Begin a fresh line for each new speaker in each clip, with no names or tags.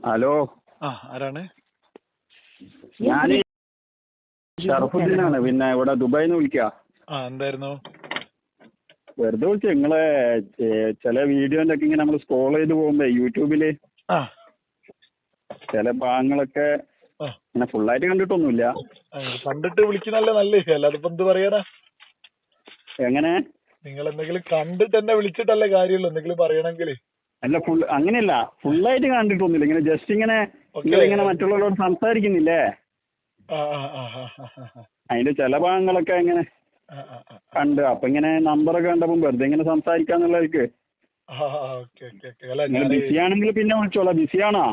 Hello.
ആ ആരാണ്?
ഞാൻ ഷറഫുദ്ദീനാണ് പിന്നെ ഇവിടെ ദുബായിൽ നിന്ന് വിളിക്കുക
ആ എന്തായിരുന്നു?
വെറുതെ വിളിച്ചു. നിങ്ങളെ ചില വീഡിയോന്റെ ഒക്കെ ഇങ്ങനെ നമ്മൾ സ്ക്രോൾ ചെയ്ത് പോകുമ്പോ യൂട്യൂബിൽ
ആ.
ചില ഭാഗങ്ങളൊക്കെ ഇങ്ങനെ ഫുള്ളായിട്ട് കണ്ടിട്ടൊന്നുമില്ല.
കണ്ടിട്ട് വിളിക്കുന്നല്ലേ നല്ല വിഷയം അല്ലാതെ ഇപ്പൊ എന്ത് പറയാനാ?
എങ്ങനെ?
നിങ്ങൾ എന്തെങ്കിലും കണ്ടിട്ട് എന്നെ വിളിച്ചിട്ടല്ലേ കാര്യമുള്ളൂ. എന്തെങ്കിലും പറയണമെങ്കിൽ
അല്ല ഫുൾ അങ്ങനെയല്ല. ഫുള്ളായിട്ട് കണ്ടിട്ടൊന്നുമില്ല. ഇങ്ങനെ ജസ്റ്റ് ഇങ്ങനെ ഇങ്ങനെ മറ്റുള്ളവരോട് സംസാരിക്കുന്നില്ലേ? അതിന്റെ ചില ഭാഗങ്ങളൊക്കെ ഇങ്ങനെ. കണ്ട്. അപ്പൊ ഇങ്ങനെ നമ്പറൊക്കെ കണ്ടപ്പോ വെറുതെ ഇങ്ങനെ സംസാരിക്കാന്നുള്ളവർക്ക് ബിസി ആണെങ്കിൽ പിന്നെ വിളിച്ചോളാം. ബിസിയാണോ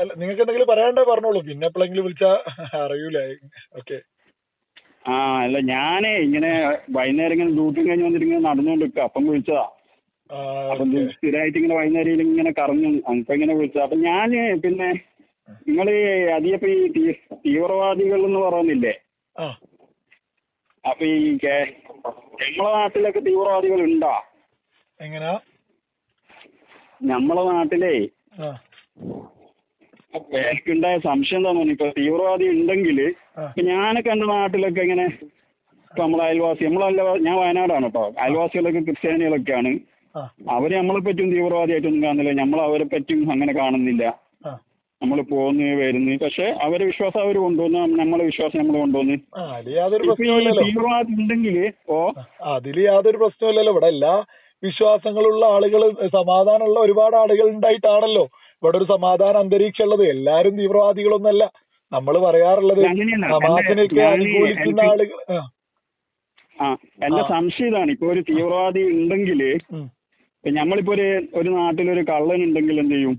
അല്ല നിങ്ങൾക്ക് എന്തെങ്കിലും പറയാണ്ടേ പറഞ്ഞോളൂ. പിന്നെ എപ്പോഴെങ്കിലും വിളിച്ചാ അറിയൂല. ഓക്കെ.
ആ അല്ല ഞാനേ ഇങ്ങനെ വൈകുന്നേരം ഇങ്ങനെ ഡ്യൂട്ടി കഴിഞ്ഞ് വന്നിട്ട് ഇങ്ങനെ നടന്നുകൊണ്ട് നിൽക്കുക അപ്പം വിളിച്ചതാ. അപ്പൊ സ്ഥിരമായിട്ട് ഇങ്ങനെ വൈകുന്നേരം ഇങ്ങനെ കറങ്ങും. അപ്പൊ ഇങ്ങനെ വിളിച്ചു. അപ്പൊ ഞാൻ പിന്നെ നിങ്ങൾ അതിയപ്പോ ഈ തീവ്രവാദികൾ എന്ന് പറയുന്നില്ലേ? അപ്പൊ ഈ നമ്മളെ നാട്ടിലൊക്കെ തീവ്രവാദികൾ ഉണ്ടോ
എങ്ങനെയാ
നമ്മളെ നാട്ടിലേ എനിക്കുണ്ടായ സംശയം തോന്നുന്നു ഇപ്പൊ തീവ്രവാദി ഉണ്ടെങ്കിൽ ഞാനൊക്കെ എന്റെ നാട്ടിലൊക്കെ ഇങ്ങനെ ഇപ്പൊ നമ്മളെ അയൽവാസി നമ്മളല്ല ഞാൻ വയനാടാണ് കേട്ടോ അയൽവാസികളൊക്കെ ക്രിസ്ത്യാനികളൊക്കെയാണ്. അവർ നമ്മളെ പറ്റും തീവ്രവാദിയായിട്ടൊന്നും കാണുന്നില്ല. നമ്മൾ അവരെ പറ്റും അങ്ങനെ കാണുന്നില്ല. നമ്മൾ പോകുന്നു വരുന്നു. പക്ഷെ അവരെ വിശ്വാസം അവർ കൊണ്ടുവന്നു നമ്മളെ വിശ്വാസം നമ്മൾ കൊണ്ടുവന്നു. തീവ്രവാദി ഉണ്ടെങ്കിൽ ഓ.
അതിൽ യാതൊരു പ്രശ്നമില്ലല്ലോ ഇവിടെ എല്ലാ വിശ്വാസങ്ങളുള്ള ആളുകൾ സമാധാനമുള്ള ഒരുപാട് ആളുകൾ ഉണ്ടായിട്ടാണല്ലോ ഇവിടെ ഒരു സമാധാന അന്തരീക്ഷം ഉള്ളത് എല്ലാരും തീവ്രവാദികളൊന്നല്ല. നമ്മൾ പറയാറുള്ളത്. ഹമാസിനെയൊക്കെ അനുകൂലിക്കുന്ന ആളുകൾ ആ,
എന്റെ. സംശയം ഇതാണ് ഇപ്പൊ ഒരു തീവ്രവാദി ഉണ്ടെങ്കിൽ നമ്മളിപ്പോ ഒരു ഒരു നാട്ടിലൊരു കള്ളൻ ഉണ്ടെങ്കിൽ എന്ത് ചെയ്യും?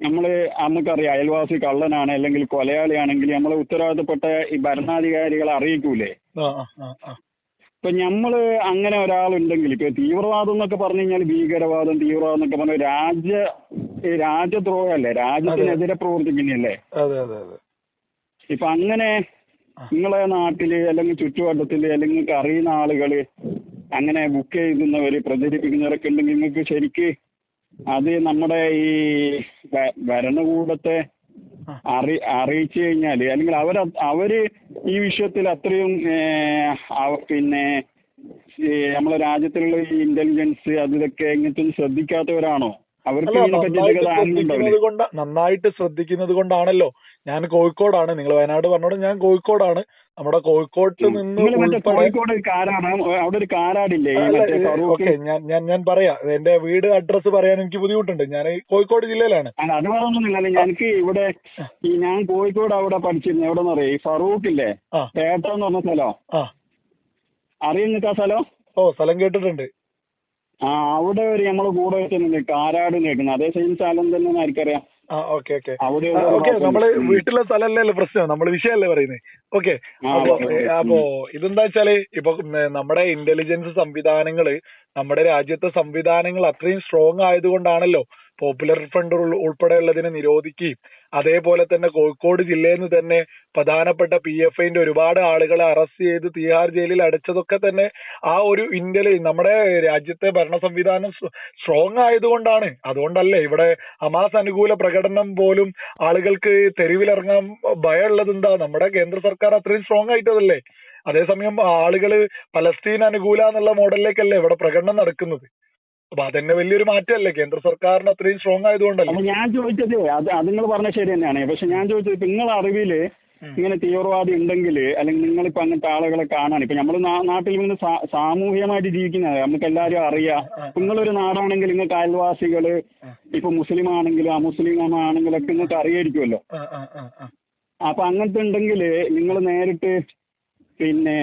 നമ്മൾ നമുക്കറിയാം അയൽവാസി കള്ളനാണ് അല്ലെങ്കിൽ കൊലയാളിയാണെങ്കിൽ നമ്മളെ ഉത്തരവാദിത്തപ്പെട്ട ഈ ഭരണാധികാരികളെ അറിയിക്കൂലേ. ഇപ്പൊ നമ്മൾ അങ്ങനെ ഒരാളുണ്ടെങ്കിൽ ഇപ്പൊ തീവ്രവാദം എന്നൊക്കെ പറഞ്ഞു കഴിഞ്ഞാൽ ഭീകരവാദം തീവ്രവാദം എന്നൊക്കെ പറഞ്ഞ രാജ്യ രാജ്യദ്രോഹ രാജ്യദ്രോഹമല്ലേ രാജ്യത്തിനെതിരെ പ്രവർത്തിക്കുന്നല്ലേ ഇപ്പൊ അങ്ങനെ നിങ്ങളെ നാട്ടിൽ അല്ലെങ്കിൽ ചുറ്റുവട്ടത്തിൽ അല്ലെങ്കിൽ അറിയുന്ന ആളുകൾ അങ്ങനെ ബുക്ക് ചെയ്യുന്നവര് പ്രചരിപ്പിക്കുന്നവരൊക്കെ ഉണ്ടെങ്കിൽ നിങ്ങൾക്ക് ശരിക്ക് അത് നമ്മുടെ ഈ ഭരണകൂടത്തെ. അറി അറിയിച്ചു കഴിഞ്ഞാൽ അല്ലെങ്കിൽ അവർ അവർ ഈ വിഷയത്തിൽ അത്രയും പിന്നെ നമ്മുടെ നമ്മളെ രാജ്യത്തിലുള്ള ഈ ഇന്റലിജൻസ് അതിലൊക്കെ ഇങ്ങനത്തെ ഒന്നും ശ്രദ്ധിക്കാത്തവരാണോ
കൊണ്ട് നന്നായിട്ട് ശ്രദ്ധിക്കുന്നത് കൊണ്ടാണല്ലോ. ഞാൻ കോഴിക്കോടാണ്. നിങ്ങൾ വയനാട് പറഞ്ഞോട് ഞാൻ കോഴിക്കോടാണ്. നമ്മുടെ കോഴിക്കോട്ട് നിന്ന്
കോഴിക്കോട് അവിടെ ഒരു കാരാടില്ലേ?
ഓക്കെ ഞാൻ ഞാൻ ഞാൻ പറയാം. എന്റെ വീട് അഡ്രസ്സ് പറയാൻ എനിക്ക് ബുദ്ധിമുട്ടുണ്ട്. ഞാൻ കോഴിക്കോട് ജില്ലയിലാണ്.
അത് പറഞ്ഞൊന്നുമില്ല എനിക്ക് ഇവിടെ ഈ ഞാൻ കോഴിക്കോട് അവിടെ പഠിച്ചിരുന്നു എവിടെ പറയാ ഈ ഫറൂഖ് ഇല്ലേ പേട്ട എന്ന് പറഞ്ഞ സ്ഥലം.
ആ
സ്ഥലം?
ഓ സ്ഥലം കേട്ടിട്ടുണ്ട്.
ആ അവിടെ ഒരു നമ്മളെ കൂടെ വെച്ചിട്ടുണ്ട് കാരാട് കേൾക്കുന്നത് അതേ സെയിം സ്ഥലം തന്നെ ആർക്കറിയാം
ഓക്കെ ഓക്കെ ഓക്കെ
ഭാഗത്തുണ്ട്. നമ്മൾ.
വീട്ടിലെ സ്ഥലമല്ലല്ലോ പ്രശ്നം നമ്മൾ വിഷയമല്ലേ പറയുന്നത് ഓക്കെ അപ്പോ
ഓക്കെ, ഓക്കെ.
അപ്പോ ഇതെന്താ വെച്ചാൽ ഇപ്പൊ നമ്മുടെ ഇന്റലിജൻസ് സംവിധാനങ്ങൾ നമ്മുടെ രാജ്യത്തെ സംവിധാനങ്ങൾ അത്രയും സ്ട്രോങ് ആയതുകൊണ്ടാണല്ലോ പോപ്പുലർ ഫ്രണ്ട് ഉൾ- ഉൾപ്പെടെയുള്ളതിനെ നിരോധിക്കുകയും അതേപോലെ തന്നെ കോഴിക്കോട് ജില്ലയിൽ നിന്ന് തന്നെ പ്രധാനപ്പെട്ട പി എഫ് ഐന്റെ ഒരുപാട് ആളുകളെ അറസ്റ്റ് ചെയ്ത് തിഹാർ ജയിലിൽ അടച്ചതൊക്കെ തന്നെ ആ ഒരു ഇന്ത്യയിൽ നമ്മുടെ രാജ്യത്തെ ഭരണ സംവിധാനം സ്ട്രോങ് ആയതുകൊണ്ടാണ്. അതുകൊണ്ടല്ലേ ഇവിടെ ഹമാസ് അനുകൂല പ്രകടനം പോലും ആളുകൾക്ക് തെരുവിലിറങ്ങാൻ ഭയമുള്ളത് എന്താ? നമ്മുടെ കേന്ദ്ര സർക്കാർ അത്രയും സ്ട്രോങ് ആയിട്ടതല്ലേ? അതേസമയം ആളുകൾ പലസ്തീൻ അനുകൂല എന്നുള്ള മോഡലിലേക്കല്ലേ ഇവിടെ പ്രകടനം നടക്കുന്നത്. അപ്പൊ അതന്നെ വലിയൊരു മാറ്റമല്ലേ കേന്ദ്ര സർക്കാരിന് അത്രയും സ്ട്രോങ് ആയതുകൊണ്ടല്ലേ?
അപ്പൊ ഞാൻ ചോദിച്ചത് അത് അത് നിങ്ങൾ പറഞ്ഞ ശരി തന്നെയാണ്. പക്ഷെ ഞാൻ ചോദിച്ചത് ഇപ്പൊ നിങ്ങളെ
അറിവിൽ
ഇങ്ങനെ തീവ്രവാദി ഉണ്ടെങ്കിൽ അല്ലെങ്കിൽ നിങ്ങളിപ്പോ അങ്ങനത്തെ ആളുകളെ കാണാൻ ഇപ്പൊ നമ്മൾ നാട്ടിൽ നിന്ന് സാമൂഹികമായിട്ട് ജീവിക്കുന്നത്. നമുക്ക് എല്ലാവരും അറിയാം. നിങ്ങളൊരു നാടാണെങ്കിൽ നിങ്ങൾക്ക് അയൽവാസികൾ ഇപ്പൊ മുസ്ലിം ആണെങ്കിലും അമുസ്ലിം ആണെങ്കിലും ഒക്കെ നിങ്ങൾക്ക് അറിയായിരിക്കുമല്ലോ. അപ്പൊ അങ്ങനത്തെ ഉണ്ടെങ്കിൽ നിങ്ങൾ നേരിട്ട് പിന്നെ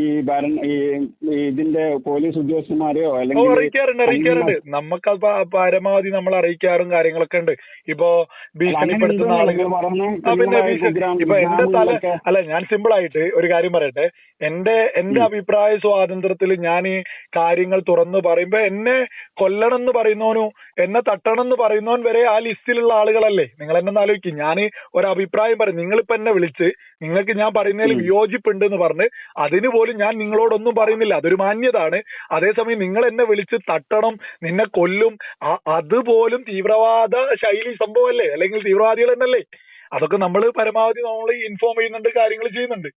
ഈ ഭരണ ഈ ഇതിന്റെ പോലീസ് ഉദ്യോഗസ്ഥന്മാരെയോ അല്ലെങ്കിൽ
അറിയിക്കാറുണ്ട് അറിയിക്കാറുണ്ട്. നമുക്ക് പരമാവധി നമ്മൾ അറിയിക്കാറും കാര്യങ്ങളൊക്കെ ഉണ്ട്. ഇപ്പോ ഭീഷണിപ്പെടുത്തുന്ന ആളുകൾ പിന്നെ ഇപ്പൊ എന്റെ തല അല്ല ഞാൻ സിമ്പിൾ ആയിട്ട് ഒരു കാര്യം പറയട്ടെ. എന്റെ എന്റെ അഭിപ്രായ സ്വാതന്ത്ര്യത്തിൽ ഞാൻ ഈ കാര്യങ്ങൾ തുറന്നു പറയുമ്പോ എന്നെ കൊല്ലണം എന്ന് പറയുന്നവനും എന്നെ തട്ടണം എന്ന് പറയുന്നവൻ വരെ ആ ലിസ്റ്റിലുള്ള ആളുകളല്ലേ? നിങ്ങൾ എന്നെ ഒന്ന് ആലോചിക്കും. ഞാൻ ഒരു അഭിപ്രായം പറയും. നിങ്ങളിപ്പോ എന്നെ വിളിച്ച് നിങ്ങൾക്ക് ഞാൻ പറയുന്നതിൽ വിയോജിപ്പുണ്ട് എന്ന് പറഞ്ഞ് അതിന് പോലും ഞാൻ നിങ്ങളോടൊന്നും പറയുന്നില്ല. അതൊരു മാന്യതാണ്. അതേസമയം നിങ്ങൾ എന്നെ വിളിച്ച് തട്ടണം നിന്നെ കൊല്ലും അതുപോലും തീവ്രവാദ ശൈലി സംഭവമല്ലേ? അല്ലെങ്കിൽ തീവ്രവാദികൾ തന്നെയല്ലേ അതൊക്കെ നമ്മൾ പരമാവധി നമ്മൾ ഇൻഫോം ചെയ്യുന്നുണ്ട് കാര്യങ്ങൾ ചെയ്യുന്നുണ്ട്.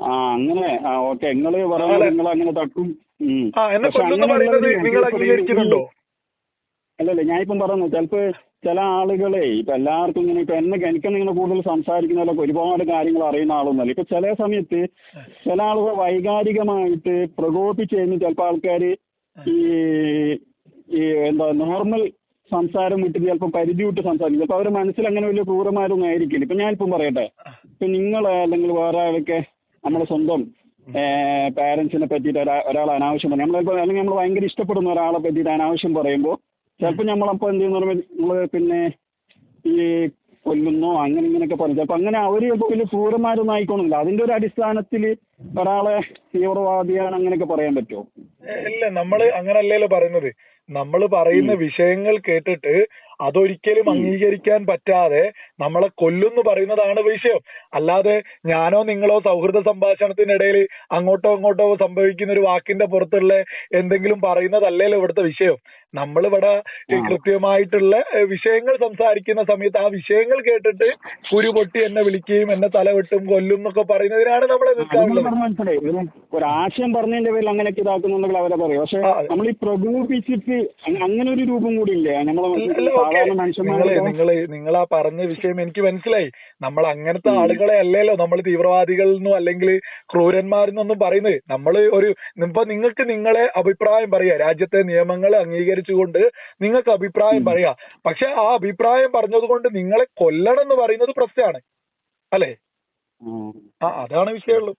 ആ അങ്ങനെ ആ ഓക്കെ. നിങ്ങൾ അങ്ങനെ തട്ടും.
ആ എന്നെ കൊല്ലുന്നു പറയുന്നത് നിങ്ങൾ അംഗീകരിക്കുന്നുണ്ടോ?
അല്ലല്ല ഞാനിപ്പം പറഞ്ഞു ചിലപ്പോ ചില ആളുകളെ ഇപ്പൊ എല്ലാവർക്കും ഇങ്ങനെ ഇപ്പൊ എന്നെ എനിക്കൊന്നും ഇങ്ങനെ കൂടുതൽ സംസാരിക്കുന്നതിലൊക്കെ ഒരുപാട് കാര്യങ്ങൾ അറിയുന്ന ആളൊന്നുമല്ല. ഇപ്പൊ ചില സമയത്ത് ചില ആളുകൾ വൈകാരികമായിട്ട് പ്രകോപിച്ച് കഴിഞ്ഞ് ചിലപ്പോൾ ആൾക്കാർ ഈ ഈ എന്താ നോർമൽ സംസാരം വിട്ട് ചിലപ്പോൾ പരിധി വിട്ട് സംസാരിക്കും. ചിലപ്പോൾ അവരുടെ മനസ്സിൽ അങ്ങനെ വലിയ ക്രൂരമാരൊന്നും ആയിരിക്കില്ല. ഇപ്പൊ ഞാനിപ്പം പറയട്ടെ. ഇപ്പൊ നിങ്ങൾ അല്ലെങ്കിൽ വേറെ ആളൊക്കെ നമ്മുടെ സ്വന്തം പാരന്റ്സിനെ പറ്റിയിട്ട് ഒരാൾ അനാവശ്യം പറയും. നമ്മളിപ്പോൾ അല്ലെങ്കിൽ നമ്മൾ ഭയങ്കര ഇഷ്ടപ്പെടുന്ന ഒരാളെ പറ്റിയിട്ട് അനാവശ്യം പറയുമ്പോൾ ചിലപ്പോൾ നമ്മളപ്പോൾ എന്ത് ചെയ്യുന്ന നമ്മൾ പിന്നെ ഈ കൊല്ലുന്നോ അങ്ങനെ ഇങ്ങനെയൊക്കെ പറയും. ചിലപ്പോൾ അങ്ങനെ അവർ ചിലപ്പോൾ വലിയ ക്രൂരന്മാരൊന്നും ആയിക്കോണില്ല. അതിന്റെ ഒരു അടിസ്ഥാനത്തിൽ ഒരാളെ തീവ്രവാദിയാണ് അങ്ങനെയൊക്കെ പറയാൻ പറ്റുമോ
ഇല്ല നമ്മൾ അങ്ങനല്ലല്ലോ പറയുന്നത്. നമ്മൾ പറയുന്ന വിഷയങ്ങൾ കേട്ടിട്ട് അതൊരിക്കലും അംഗീകരിക്കാൻ പറ്റാതെ നമ്മളെ കൊല്ലുന്നു പറയുന്നതാണ് വിഷയം. അല്ലാതെ ഞാനോ നിങ്ങളോ സൗഹൃദ സംഭാഷണത്തിനിടയിൽ അങ്ങോട്ടോ ഇങ്ങോട്ടോ സംഭവിക്കുന്ന ഒരു വാക്കിന്റെ പുറത്തുള്ള എന്തെങ്കിലും പറയുന്നതല്ലല്ലോ ഇവിടുത്തെ വിഷയം. നമ്മളിവിടെ ഇവിടെ
ആ.
കൃത്യമായിട്ടുള്ള വിഷയങ്ങൾ സംസാരിക്കുന്ന സമയത്ത് ആ വിഷയങ്ങൾ കേട്ടിട്ട് കുരു പൊട്ടി എന്നെ വിളിക്കുകയും എന്നെ തലവെട്ടും കൊല്ലും എന്നൊക്കെ പറയുന്നതിനാണ്
മനസ്സിലായി. ഒരു ആശയം പറഞ്ഞതിന്റെ പേരിൽ അങ്ങനെയൊക്കെ ഇതാക്കുന്നുണ്ടെങ്കിൽ അവരെ പറയും. പക്ഷെ നമ്മൾ ഈ പ്രകോപിച്ചിട്ട് അങ്ങനെ ഒരു രൂപം കൂടി ഇല്ലേ? നമ്മളെ
നിങ്ങൾ
നിങ്ങൾ
നിങ്ങളാ പറഞ്ഞ വിഷയം എനിക്ക് മനസ്സിലായി. നമ്മൾ അങ്ങനത്തെ ആളുകളെ അല്ലല്ലോ. നമ്മൾ തീവ്രവാദികളിൽ നിന്നും അല്ലെങ്കിൽ ക്രൂരന്മാരെന്നൊന്നും പറയുന്നത്. നമ്മൾ ഒരു ഇപ്പൊ നിങ്ങൾക്ക് നിങ്ങളെ അഭിപ്രായം പറയാ രാജ്യത്തെ നിയമങ്ങൾ അംഗീകരിച്ചുകൊണ്ട് നിങ്ങൾക്ക് അഭിപ്രായം പറയാം. പക്ഷെ ആ അഭിപ്രായം പറഞ്ഞതുകൊണ്ട് നിങ്ങളെ കൊല്ലണം എന്ന് പറയുന്നത് പ്രശ്നമാണ്. അല്ലേ? ആ അതാണ് വിഷയമുള്ളൂ.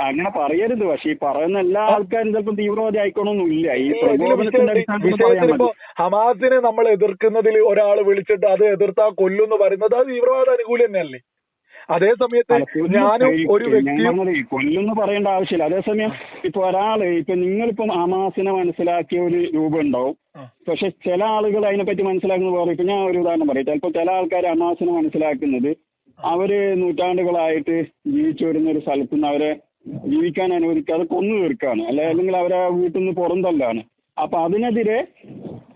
അങ്ങനെ പറയരുത്. പക്ഷെ ഈ പറയുന്ന എല്ലാ ആൾക്കാരും ചിലപ്പോൾ തീവ്രവാദി ആയിക്കോണമെന്നില്ല ഈ മതി
ഹമാസിനെ നമ്മൾ എതിർക്കുന്നതിൽ ഒരാൾ വിളിച്ചിട്ട് അത് എതിർത്താ കൊല്ലുന്ന് പറയുന്നത് അത് തീവ്രവാദ അനുകൂലി തന്നെയല്ലേ? അതേ സമയത്ത് ഞാനും ഒരു
വ്യക്തി കൊല്ലുന്നു പറയേണ്ട ആവശ്യമില്ല. അതേസമയം ഇപ്പൊ ഒരാൾ ഇപ്പൊ നിങ്ങളിപ്പം ഹമാസിനെ മനസ്സിലാക്കിയ ഒരു രൂപം ഉണ്ടാവും. പക്ഷെ ചില ആളുകൾ അതിനെ പറ്റി മനസ്സിലാക്കുന്നത് പോലെ ഇപ്പൊ ഞാൻ ഒരു ഉദാഹരണം പറയാം. ചിലപ്പോൾ ചില ആൾക്കാർ അമാസിനെ മനസ്സിലാക്കുന്നത് അവർ നൂറ്റാണ്ടുകളായിട്ട് ജീവിച്ചു വരുന്ന ഒരു സ്ഥലത്തു നിന്ന് അവരെ ജീവിക്കാൻ അനുവദിക്കാതെ കൊന്നു തീർക്കാണ്. അല്ലെ അല്ലെങ്കിൽ അവരെ വീട്ടിൽ നിന്ന് പുറന്തല്ലാണ് അപ്പൊ അതിനെതിരെ